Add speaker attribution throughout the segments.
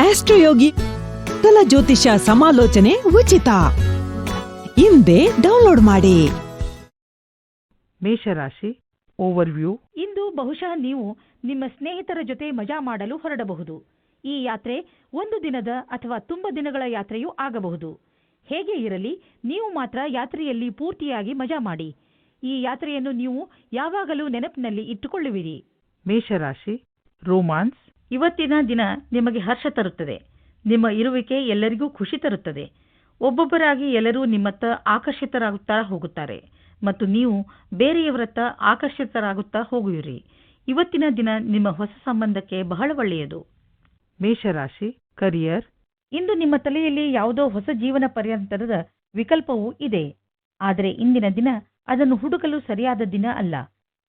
Speaker 1: ಆಸ್ಟ್ರೋಯೋಗಿ ಕಲ ಜ್ಯೋತಿಷ ಸಮಾಲೋಚನೆ ಉಚಿತ. ಹಿಂದೆ ಡೌನ್ಲೋಡ್ ಮಾಡಿ.
Speaker 2: ಮೇಷರಾಶಿ ಓವರ್ವ್ಯೂ.
Speaker 3: ಇಂದು ಬಹುಶಃ ನೀವು ನಿಮ್ಮ ಸ್ನೇಹಿತರ ಜೊತೆ ಮಜಾ ಮಾಡಲು ಹೊರಡಬಹುದು. ಈ ಯಾತ್ರೆ ಒಂದು ದಿನದ ಅಥವಾ ತುಂಬ ದಿನಗಳ ಯಾತ್ರೆಯೂ ಆಗಬಹುದು. ಹೇಗೆ ಇರಲಿ ನೀವು ಮಾತ್ರ ಯಾತ್ರೆಯಲ್ಲಿ ಪೂರ್ತಿಯಾಗಿ ಮಜಾ ಮಾಡಿ. ಈ ಯಾತ್ರೆಯನ್ನು ನೀವು ಯಾವಾಗಲೂ ನೆನಪಿನಲ್ಲಿ ಇಟ್ಟುಕೊಳ್ಳುವಿರಿ.
Speaker 2: ಮೇಷರಾಶಿ ರೋಮಾನ್ಸ್
Speaker 3: ಇವತ್ತಿನ ದಿನ ನಿಮಗೆ ಹರ್ಷ ತರುತ್ತದೆ. ನಿಮ್ಮ ಇರುವಿಕೆ ಎಲ್ಲರಿಗೂ ಖುಷಿ ತರುತ್ತದೆ. ಒಬ್ಬೊಬ್ಬರಾಗಿ ಎಲ್ಲರೂ ನಿಮ್ಮತ್ತ ಆಕರ್ಷಿತರಾಗುತ್ತಾ ಹೋಗುತ್ತಾರೆ ಮತ್ತು ನೀವು ಬೇರೆಯವರತ್ತ ಆಕರ್ಷಿತರಾಗುತ್ತಾ ಹೋಗುವಿರಿ. ಇವತ್ತಿನ ದಿನ ನಿಮ್ಮ ಹೊಸ ಸಂಬಂಧಕ್ಕೆ ಬಹಳ ಒಳ್ಳೆಯದು.
Speaker 2: ಮೇಷರಾಶಿ ಕರಿಯರ್.
Speaker 3: ಇಂದು ನಿಮ್ಮ ತಲೆಯಲ್ಲಿ ಯಾವುದೋ ಹೊಸ ಜೀವನ ಪರ್ಯಂತರದ ವಿಕಲ್ಪವೂ ಇದೆ. ಆದರೆ ಇಂದಿನ ದಿನ ಅದನ್ನು ಹುಡುಕಲು ಸರಿಯಾದ ದಿನ ಅಲ್ಲ.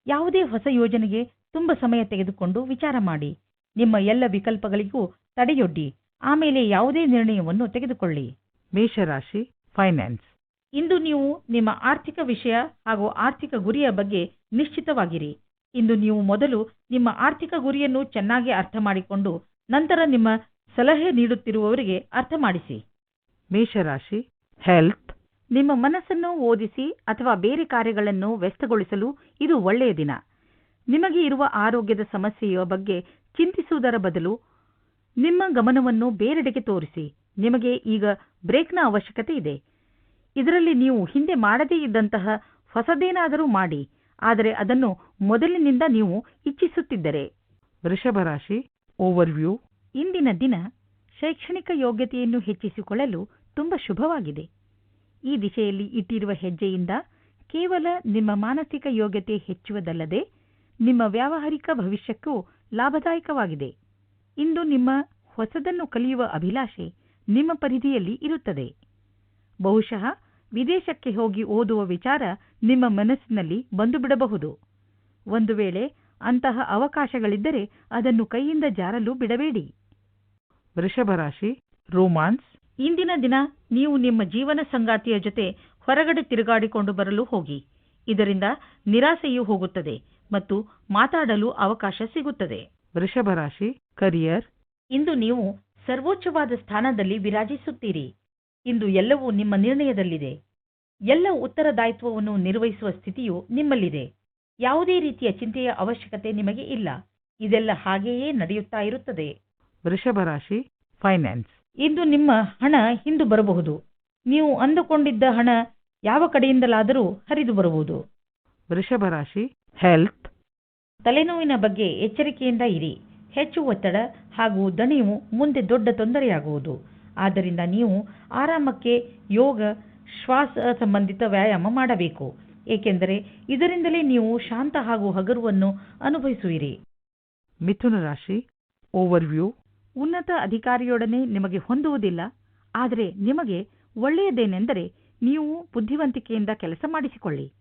Speaker 3: ಯಾವುದೇ ಹೊಸ ಯೋಜನೆಗೆ ತುಂಬ ಸಮಯ ತೆಗೆದುಕೊಂಡು ವಿಚಾರ ಮಾಡಿ. ನಿಮ್ಮ ಎಲ್ಲ ವಿಕಲ್ಪಗಳಿಗೂ ತಡೆಯೊಡ್ಡಿ. ಆಮೇಲೆ ಯಾವುದೇ ನಿರ್ಣಯವನ್ನು ತೆಗೆದುಕೊಳ್ಳಿ.
Speaker 2: ಮೇಷರಾಶಿ ಫೈನಾನ್ಸ್
Speaker 3: ಇಂದು ನೀವು ನಿಮ್ಮ ಆರ್ಥಿಕ ವಿಷಯ ಹಾಗೂ ಆರ್ಥಿಕ ಗುರಿಯ ಬಗ್ಗೆ ನಿಶ್ಚಿತವಾಗಿರಿ. ಇಂದು ನೀವು ಮೊದಲು ನಿಮ್ಮ ಆರ್ಥಿಕ ಗುರಿಯನ್ನು ಚೆನ್ನಾಗಿ ಅರ್ಥ ಮಾಡಿಕೊಂಡು ನಂತರ ನಿಮ್ಮ ಸಲಹೆ ನೀಡುತ್ತಿರುವವರಿಗೆ ಅರ್ಥ ಮಾಡಿಸಿ.
Speaker 2: ಮೇಷರಾಶಿ ಹೆಲ್ತ್
Speaker 3: ನಿಮ್ಮ ಮನಸ್ಸನ್ನು ಓದಿಸಿ ಅಥವಾ ಬೇರೆ ಕಾರ್ಯಗಳನ್ನು ವ್ಯಸ್ತಗೊಳಿಸಲು ಇದು ಒಳ್ಳೆಯ ದಿನ. ನಿಮಗೆ ಇರುವ ಆರೋಗ್ಯದ ಸಮಸ್ಯೆಯ ಬಗ್ಗೆ ಚಿಂತಿಸುವುದರ ಬದಲು ನಿಮ್ಮ ಗಮನವನ್ನು ಬೇರೆಡೆಗೆ ತೋರಿಸಿ. ನಿಮಗೆ ಈಗ ಬ್ರೇಕ್ನ ಅವಶ್ಯಕತೆ ಇದೆ. ಇದರಲ್ಲಿ ನೀವು ಹಿಂದೆ ಮಾಡದೇ ಇದ್ದಂತಹ ಹೊಸದೇನಾದರೂ ಮಾಡಿ. ಆದರೆ ಅದನ್ನು ಮೊದಲಿನಿಂದ ನೀವು ಇಚ್ಛಿಸುತ್ತಿದ್ದರೆ.
Speaker 2: ವೃಷಭರಾಶಿ ಓವರ್ವ್ಯೂ
Speaker 3: ಇಂದಿನ ದಿನ ಶೈಕ್ಷಣಿಕ ಯೋಗ್ಯತೆಯನ್ನು ಹೆಚ್ಚಿಸಿಕೊಳ್ಳಲು ತುಂಬ ಶುಭವಾಗಿದೆ. ಈ ದಿಶೆಯಲ್ಲಿ ಇಟ್ಟಿರುವ ಹೆಜ್ಜೆಯಿಂದ ಕೇವಲ ನಿಮ್ಮ ಮಾನಸಿಕ ಯೋಗ್ಯತೆ ಹೆಚ್ಚುವುದಲ್ಲದೆ ನಿಮ್ಮ ವ್ಯಾವಹಾರಿಕ ಭವಿಷ್ಯಕ್ಕೂ ಲಾಭದಾಯಕವಾಗಿದೆ. ಇಂದು ನಿಮ್ಮ ಹೊಸದನ್ನು ಕಲಿಯುವ ಅಭಿಲಾಷೆ ನಿಮ್ಮ ಪರಿಧಿಯಲ್ಲಿ ಇರುತ್ತದೆ. ಬಹುಶಃ ವಿದೇಶಕ್ಕೆ ಹೋಗಿ ಓದುವ ವಿಚಾರ ನಿಮ್ಮ ಮನಸ್ಸಿನಲ್ಲಿ ಬಂದು ಬಿಡಬಹುದು ಒಂದು ವೇಳೆ ಅಂತಹ ಅವಕಾಶಗಳಿದ್ದರೆ ಅದನ್ನು ಕೈಯಿಂದ ಜಾರಲು ಬಿಡಬೇಡಿ.
Speaker 2: ವೃಷಭರಾಶಿ ರೋಮಾನ್ಸ್.
Speaker 3: ಇಂದಿನ ದಿನ ನೀವು ನಿಮ್ಮ ಜೀವನ ಸಂಗಾತಿಯ ಜೊತೆ ಹೊರಗಡೆ ತಿರುಗಾಡಿಕೊಂಡು ಬರಲು ಹೋಗಿ. ಇದರಿಂದ ನಿರಾಸೆಯೂ ಹೋಗುತ್ತದೆ. ಮತ್ತು ಮಾತಾಡಲು ಅವಕಾಶ ಸಿಗುತ್ತದೆ.
Speaker 2: ವೃಷಭರಾಶಿ ಕರಿಯರ್.
Speaker 3: ಇಂದು ನೀವು ಸರ್ವೋಚ್ಚವಾದ ಸ್ಥಾನದಲ್ಲಿ ವಿರಾಜಿಸುತ್ತೀರಿ. ಇಂದು ಎಲ್ಲವೂ ನಿಮ್ಮ ನಿರ್ಣಯದಲ್ಲಿದೆ. ಎಲ್ಲ ಉತ್ತರದಾಯಿತ್ವವನ್ನು ನಿರ್ವಹಿಸುವ ಸ್ಥಿತಿಯು ನಿಮ್ಮಲ್ಲಿದೆ. ಯಾವುದೇ ರೀತಿಯ ಚಿಂತೆಯ ಅವಶ್ಯಕತೆ ನಿಮಗೆ ಇಲ್ಲ. ಇದೆಲ್ಲ ಹಾಗೆಯೇ ನಡೆಯುತ್ತಾ ಇರುತ್ತದೆ.
Speaker 2: ವೃಷಭರಾಶಿ ಫೈನಾನ್ಸ್.
Speaker 3: ಇಂದು ನಿಮ್ಮ ಹಣ ಹಿಂದು ಬರಬಹುದು. ನೀವು ಅಂದುಕೊಂಡಿದ್ದ ಹಣ ಯಾವ ಕಡೆಯಿಂದಲಾದರೂ ಹರಿದು ವೃಷಭ
Speaker 2: ವೃಷಭರಾಶಿ ಹೆಲ್ತ್.
Speaker 3: ತಲೆನೋವಿನ ಬಗ್ಗೆ ಎಚ್ಚರಿಕೆಯಿಂದ ಇರಿ. ಹೆಚ್ಚು ಒತ್ತಡ ಹಾಗೂ ದಣಿವು ಮುಂದೆ ದೊಡ್ಡ ತೊಂದರೆಯಾಗುವುದು. ಆದ್ದರಿಂದ ನೀವು ಆರಾಮಕ್ಕೆ ಯೋಗ, ಶ್ವಾಸ ಸಂಬಂಧಿತ ವ್ಯಾಯಾಮ ಮಾಡಬೇಕು. ಏಕೆಂದರೆ ಇದರಿಂದಲೇ ನೀವು ಶಾಂತ ಹಾಗೂ ಹಗುರವನ್ನು ಅನುಭವಿಸುವಿರಿ.
Speaker 2: ಮಿಥುನ ರಾಶಿ, ಓವರ್ವ್ಯೂ.
Speaker 3: ಉನ್ನತ ಅಧಿಕಾರಿಯೊಡನೆ ನಿಮಗೆ ಹೊಂದುವುದಿಲ್ಲ. ಆದರೆ ನಿಮಗೆ ಒಳ್ಳೆಯದೇನೆಂದರೆ ನೀವು ಬುದ್ಧಿವಂತಿಕೆಯಿಂದ ಕೆಲಸ ಮಾಡಿಸಿಕೊಳ್ಳಿ.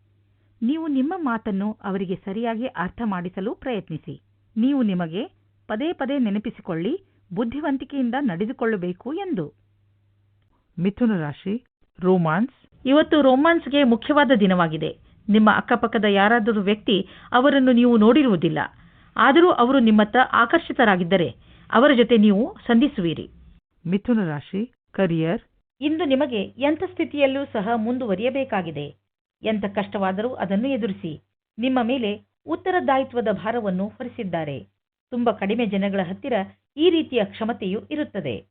Speaker 3: ನೀವು ನಿಮ್ಮ ಮಾತನ್ನು ಅವರಿಗೆ ಸರಿಯಾಗಿ ಅರ್ಥ ಮಾಡಿಸಲು ಪ್ರಯತ್ನಿಸಿ. ನೀವು ನಿಮಗೆ ಪದೇ ಪದೇ ನೆನಪಿಸಿಕೊಳ್ಳಿ ಬುದ್ಧಿವಂತಿಕೆಯಿಂದ ನಡೆದುಕೊಳ್ಳಬೇಕು ಎಂದು.
Speaker 2: ಮಿಥುನ ರಾಶಿ ರೋಮಾನ್ಸ್.
Speaker 3: ಇವತ್ತು ರೋಮಾನ್ಸ್ಗೆ ಮುಖ್ಯವಾದ ದಿನವಾಗಿದೆ. ನಿಮ್ಮ ಅಕ್ಕಪಕ್ಕದ ಯಾರಾದರೂ ವ್ಯಕ್ತಿ ಅವರನ್ನು ನೀವು ನೋಡಿರುವುದಿಲ್ಲ. ಆದರೂ ಅವರು ನಿಮ್ಮತ್ತ ಆಕರ್ಷಿತರಾಗಿದ್ದರೆ ಅವರ ಜೊತೆ ನೀವು ಸಂಧಿಸುವಿರಿ.
Speaker 2: ಮಿಥುನ ರಾಶಿ ಕರಿಯರ್.
Speaker 3: ಇಂದು ನಿಮಗೆ ಎಂಥ ಸ್ಥಿತಿಯಲ್ಲೂ ಸಹ ಮುಂದುವರಿಯಬೇಕಾಗಿದೆ. ಎಂಥ ಕಷ್ಟವಾದರೂ ಅದನ್ನು ಎದುರಿಸಿ. ನಿಮ್ಮ ಮೇಲೆ ಉತ್ತರದಾಯಿತ್ವದ ಭಾರವನ್ನು ಹೊರಿಸಿದ್ದಾರೆ. ತುಂಬಾ ಕಡಿಮೆ ಜನಗಳ ಹತ್ತಿರ ಈ ರೀತಿಯ ಕ್ಷಮತೆಯು ಇರುತ್ತದೆ.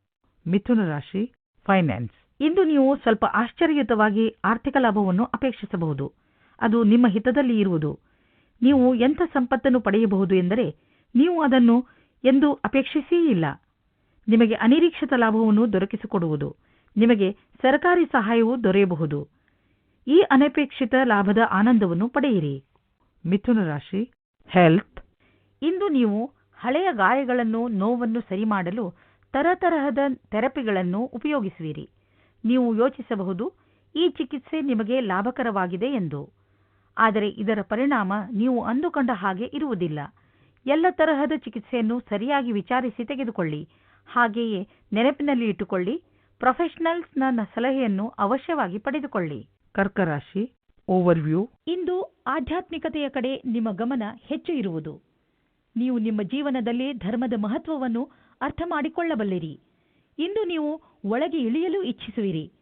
Speaker 2: ಮಿಥುನ ರಾಶಿ ಫೈನಾನ್ಸ್
Speaker 3: ಇಂದು ನೀವು ಸ್ವಲ್ಪ ಆಶ್ಚರ್ಯಯುತವಾಗಿ ಆರ್ಥಿಕ ಲಾಭವನ್ನು ಅಪೇಕ್ಷಿಸಬಹುದು. ಅದು ನಿಮ್ಮ ಹಿತದಲ್ಲಿ ಇರುವುದು. ನೀವು ಎಂಥ ಸಂಪತ್ತನ್ನು ಪಡೆಯಬಹುದು ಎಂದರೆ ನೀವು ಅದನ್ನು ಎಂದು ಅಪೇಕ್ಷಿಸೇ ಇಲ್ಲ. ನಿಮಗೆ ಅನಿರೀಕ್ಷಿತ ಲಾಭವನ್ನು ದೊರಕಿಸಿಕೊಡುವುದು. ನಿಮಗೆ ಸರ್ಕಾರಿ ಸಹಾಯವೂ ದೊರೆಯಬಹುದು. ಈ ಅನಪೇಕ್ಷಿತ ಲಾಭದ ಆನಂದವನ್ನು ಪಡೆಯಿರಿ.
Speaker 2: ಮಿಥುನ ರಾಶಿ ಹೆಲ್ತ್
Speaker 3: ಇಂದು ನೀವು ಹಳೆಯ ಗಾಯಗಳನ್ನು, ನೋವನ್ನು ಸರಿ ಮಾಡಲು ತರತರಹದ ಥೆರಪಿಗಳನ್ನು ಉಪಯೋಗಿಸುವಿರಿ. ನೀವು ಯೋಚಿಸಬಹುದು, ಈ ಚಿಕಿತ್ಸೆ ನಿಮಗೆ ಲಾಭಕರವಾಗಿದೆ ಎಂದು. ಆದರೆ ಇದರ ಪರಿಣಾಮ ನೀವು ಅಂದುಕೊಂಡ ಹಾಗೆ ಇರುವುದಿಲ್ಲ. ಎಲ್ಲ ತರಹದ ಚಿಕಿತ್ಸೆಯನ್ನು ಸರಿಯಾಗಿ ವಿಚಾರಿಸಿ ತೆಗೆದುಕೊಳ್ಳಿ. ಹಾಗೆಯೇ ನೆನಪಿನಲ್ಲಿ ಇಟ್ಟುಕೊಳ್ಳಿ ಪ್ರೊಫೆಷನಲ್ಸ್ನ ಸಲಹೆಯನ್ನು ಅವಶ್ಯವಾಗಿ ಪಡೆದುಕೊಳ್ಳಿ.
Speaker 2: ಕರ್ಕರಾಶಿ ಓವರ್ವ್ಯೂ
Speaker 3: ಇಂದು ಆಧ್ಯಾತ್ಮಿಕತೆಯ ಕಡೆ ನಿಮ್ಮ ಗಮನ ಹೆಚ್ಚು ಇರುವುದು. ನೀವು ನಿಮ್ಮ ಜೀವನದಲ್ಲಿ ಧರ್ಮದ ಮಹತ್ವವನ್ನು ಅರ್ಥ ಮಾಡಿಕೊಳ್ಳಬಲ್ಲಿರಿ. ಇಂದು ನೀವು ಒಳಗೆ ಇಳಿಯಲು ಇಚ್ಛಿಸುವಿರಿ.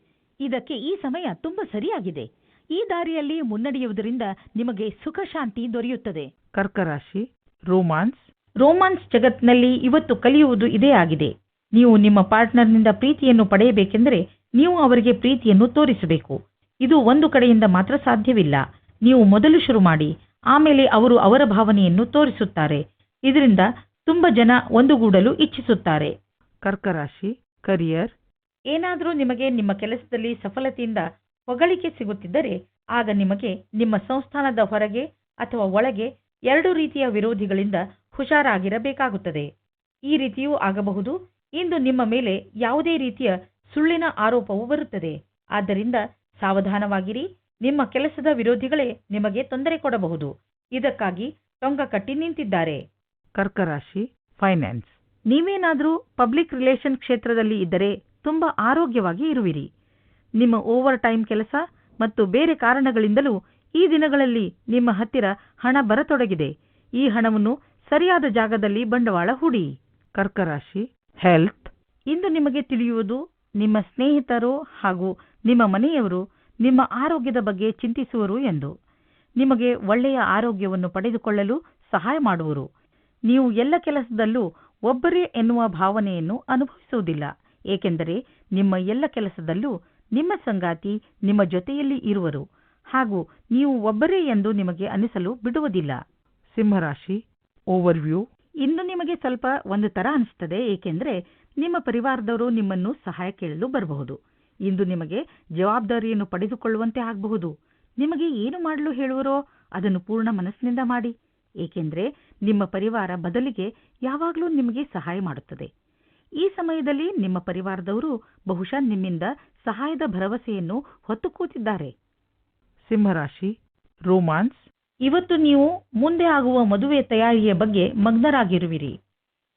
Speaker 3: ಇದಕ್ಕೆ ಈ ಸಮಯ ತುಂಬ ಸರಿಯಾಗಿದೆ. ಈ ದಾರಿಯಲ್ಲಿ ಮುನ್ನಡೆಯುವುದರಿಂದ ನಿಮಗೆ ಸುಖ ಶಾಂತಿ ದೊರೆಯುತ್ತದೆ.
Speaker 2: ಕರ್ಕರಾಶಿ ರೋಮಾನ್ಸ್
Speaker 3: ರೋಮಾನ್ಸ್ ಜಗತ್ನಲ್ಲಿ ಇವತ್ತು ಕಲಿಯುವುದು ಇದೇ ಆಗಿದೆ. ನೀವು ನಿಮ್ಮ ಪಾರ್ಟ್ನರ್ನಿಂದ ಪ್ರೀತಿಯನ್ನು ಪಡೆಯಬೇಕೆಂದರೆ ನೀವು ಅವರಿಗೆ ಪ್ರೀತಿಯನ್ನು ತೋರಿಸಬೇಕು. ಇದು ಒಂದು ಕಡೆಯಿಂದ ಮಾತ್ರ ಸಾಧ್ಯವಿಲ್ಲ. ನೀವು ಮೊದಲು ಶುರು ಮಾಡಿ ಆಮೇಲೆ ಅವರು ಅವರ ಭಾವನೆಯನ್ನು ತೋರಿಸುತ್ತಾರೆ. ಇದರಿಂದ ತುಂಬ ಜನ ಒಂದುಗೂಡಲು ಇಚ್ಛಿಸುತ್ತಾರೆ.
Speaker 2: ಕರ್ಕರಾಶಿ ಕರಿಯರ್
Speaker 3: ಏನಾದರೂ ನಿಮಗೆ ನಿಮ್ಮ ಕೆಲಸದಲ್ಲಿ ಸಫಲತೆಯಿಂದ ಹೊಗಳಿಕೆ ಸಿಗುತ್ತಿದ್ದರೆ ಆಗ ನಿಮಗೆ ನಿಮ್ಮ ಸಂಸ್ಥಾನದ ಹೊರಗೆ ಅಥವಾ ಒಳಗೆ ಎರಡು ರೀತಿಯ ವಿರೋಧಿಗಳಿಂದ ಹುಷಾರಾಗಿರಬೇಕಾಗುತ್ತದೆ. ಈ ರೀತಿಯೂ ಆಗಬಹುದು. ಇಂದು ನಿಮ್ಮ ಮೇಲೆ ಯಾವುದೇ ರೀತಿಯ ಸುಳ್ಳಿನ ಆರೋಪವು ಬರುತ್ತದೆ. ಆದ್ದರಿಂದ ಸಾವಧಾನವಾಗಿರಿ. ನಿಮ್ಮ ಕೆಲಸದ ವಿರೋಧಿಗಳೇ ನಿಮಗೆ ತೊಂದರೆ ಕೊಡಬಹುದು. ಇದಕ್ಕಾಗಿ ಟೊಂಗ ಕಟ್ಟಿ ನಿಂತಿದ್ದಾರೆ.
Speaker 2: ಕರ್ಕರಾಶಿ ಫೈನಾನ್ಸ್
Speaker 3: ನೀವೇನಾದರೂ ಪಬ್ಲಿಕ್ ರಿಲೇಷನ್ ಕ್ಷೇತ್ರದಲ್ಲಿ ಇದ್ದರೆ ತುಂಬಾ ಆರೋಗ್ಯವಾಗಿ ಇರುವಿರಿ. ನಿಮ್ಮ ಓವರ್ ಟೈಮ್ ಕೆಲಸ ಮತ್ತು ಬೇರೆ ಕಾರಣಗಳಿಂದಲೂ ಈ ದಿನಗಳಲ್ಲಿ ನಿಮ್ಮ ಹತ್ತಿರ ಹಣ ಬರತೊಡಗಿದೆ. ಈ ಹಣವನ್ನು ಸರಿಯಾದ ಜಾಗದಲ್ಲಿ ಬಂಡವಾಳ ಹೂಡಿ.
Speaker 2: ಕರ್ಕರಾಶಿ ಹೆಲ್ತ್
Speaker 3: ಇಂದು ನಿಮಗೆ ತಿಳಿಯುವುದು ನಿಮ್ಮ ಸ್ನೇಹಿತರು ಹಾಗೂ ನಿಮ್ಮ ಮನೆಯವರು ನಿಮ್ಮ ಆರೋಗ್ಯದ ಬಗ್ಗೆ ಚಿಂತಿಸುವರು ಎಂದು. ನಿಮಗೆ ಒಳ್ಳೆಯ ಆರೋಗ್ಯವನ್ನು ಪಡೆದುಕೊಳ್ಳಲು ಸಹಾಯ ಮಾಡುವರು. ನೀವು ಎಲ್ಲ ಕೆಲಸದಲ್ಲೂ ಒಬ್ಬರೇ ಎನ್ನುವ ಭಾವನೆಯನ್ನು ಅನುಭವಿಸುವುದಿಲ್ಲ. ಏಕೆಂದರೆ ನಿಮ್ಮ ಎಲ್ಲ ಕೆಲಸದಲ್ಲೂ ನಿಮ್ಮ ಸಂಗಾತಿ ನಿಮ್ಮ ಜೊತೆಯಲ್ಲಿ ಇರುವರು. ಹಾಗೂ ನೀವು ಒಬ್ಬರೇ ಎಂದು ನಿಮಗೆ ಅನಿಸಲು ಬಿಡುವುದಿಲ್ಲ.
Speaker 2: ಸಿಂಹರಾಶಿ ಓವರ್ವ್ಯೂ
Speaker 3: ಇನ್ನು ನಿಮಗೆ ಸ್ವಲ್ಪ ಒಂದು ತರ ಅನಿಸುತ್ತದೆ ಏಕೆಂದರೆ ನಿಮ್ಮ ಪರಿವಾರದವರು ನಿಮ್ಮನ್ನು ಸಹಾಯ ಕೇಳಲು ಬರಬಹುದು. ಇಂದು ನಿಮಗೆ ಜವಾಬ್ದಾರಿಯನ್ನು ಪಡೆದುಕೊಳ್ಳುವಂತೆ ಆಗಬಹುದು. ನಿಮಗೆ ಏನು ಮಾಡಲು ಹೇಳುವರೋ ಅದನ್ನು ಪೂರ್ಣ ಮನಸ್ಸಿನಿಂದ ಮಾಡಿ. ಏಕೆಂದರೆ ನಿಮ್ಮ ಪರಿವಾರ ಬದಲಿಗೆ ಯಾವಾಗಲೂ ನಿಮಗೆ ಸಹಾಯ ಮಾಡುತ್ತದೆ. ಈ ಸಮಯದಲ್ಲಿ ನಿಮ್ಮ ಪರಿವಾರದವರು ಬಹುಶಃ ನಿಮ್ಮಿಂದ ಸಹಾಯದ ಭರವಸೆಯನ್ನು ಹೊತ್ತು ಕೂತಿದ್ದಾರೆ
Speaker 2: ಸಿಂಹರಾಶಿ ರೋಮಾನ್ಸ್.
Speaker 3: ಇವತ್ತು ನೀವು ಮುಂದೆ ಆಗುವ ಮದುವೆ ತಯಾರಿಯ ಬಗ್ಗೆ ಮಗ್ನರಾಗಿರುವಿರಿ.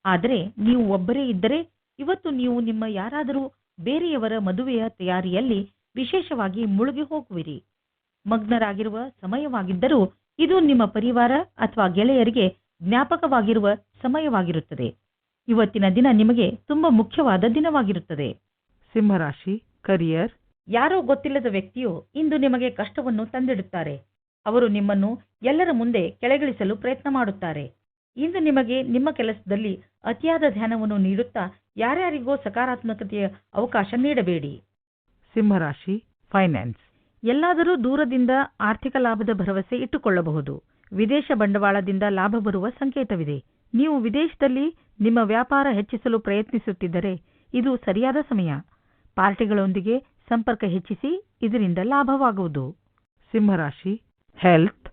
Speaker 3: ಆದರೆ ನೀವು ಒಬ್ಬರೇ ಇದ್ದರೆ ಇವತ್ತು ನೀವು ನಿಮ್ಮ ಯಾರಾದರೂ ಬೇರೆಯವರ ಮದುವೆಯ ತಯಾರಿಯಲ್ಲಿ ವಿಶೇಷವಾಗಿ ಮುಳುಗಿ ಹೋಗುವಿರಿ. ಮಗ್ನರಾಗಿರುವ ಸಮಯವಾಗಿದ್ದರೂ ಇದು ನಿಮ್ಮ ಪರಿವಾರ ಅಥವಾ ಗೆಳೆಯರಿಗೆ ಜ್ಞಾಪಕವಾಗಿರುವ ಸಮಯವಾಗಿರುತ್ತದೆ. ಇವತ್ತಿನ ದಿನ ನಿಮಗೆ ತುಂಬಾ ಮುಖ್ಯವಾದ ದಿನವಾಗಿರುತ್ತದೆ.
Speaker 2: ಸಿಂಹರಾಶಿ ಕರಿಯರ್.
Speaker 3: ಯಾರೋ ಗೊತ್ತಿಲ್ಲದ ವ್ಯಕ್ತಿಯು ಇಂದು ನಿಮಗೆ ಕಷ್ಟವನ್ನು ತಂದಿಡುತ್ತಾರೆ. ಅವರು ನಿಮ್ಮನ್ನು ಎಲ್ಲರ ಮುಂದೆ ಕೆಳಗಿಳಿಸಲು ಪ್ರಯತ್ನ ಮಾಡುತ್ತಾರೆ. ಇಂದು ನಿಮಗೆ ನಿಮ್ಮ ಕೆಲಸದಲ್ಲಿ ಅತಿಯಾದ ಧ್ಯಾನವನ್ನು ನೀಡುತ್ತಾ ಯಾರ್ಯಾರಿಗೋ ಸಕಾರಾತ್ಮಕತೆಯ ಅವಕಾಶ ನೀಡಬೇಡಿ.
Speaker 2: ಸಿಂಹರಾಶಿ ಫೈನಾನ್ಸ್
Speaker 3: ಎಲ್ಲಾದರೂ ದೂರದಿಂದ ಆರ್ಥಿಕ ಲಾಭದ ಭರವಸೆ ಇಟ್ಟುಕೊಳ್ಳಬಹುದು. ವಿದೇಶ ಬಂಡವಾಳದಿಂದ ಲಾಭ ಬರುವ ಸಂಕೇತವಿದೆ. ನೀವು ವಿದೇಶದಲ್ಲಿ ನಿಮ್ಮ ವ್ಯಾಪಾರ ಹೆಚ್ಚಿಸಲು ಪ್ರಯತ್ನಿಸುತ್ತಿದ್ದರೆ ಇದು ಸರಿಯಾದ ಸಮಯ. ಪಾರ್ಟಿಗಳೊಂದಿಗೆ ಸಂಪರ್ಕ ಹೆಚ್ಚಿಸಿ ಇದರಿಂದ ಲಾಭವಾಗುವುದು.
Speaker 2: ಸಿಂಹರಾಶಿ ಹೆಲ್ತ್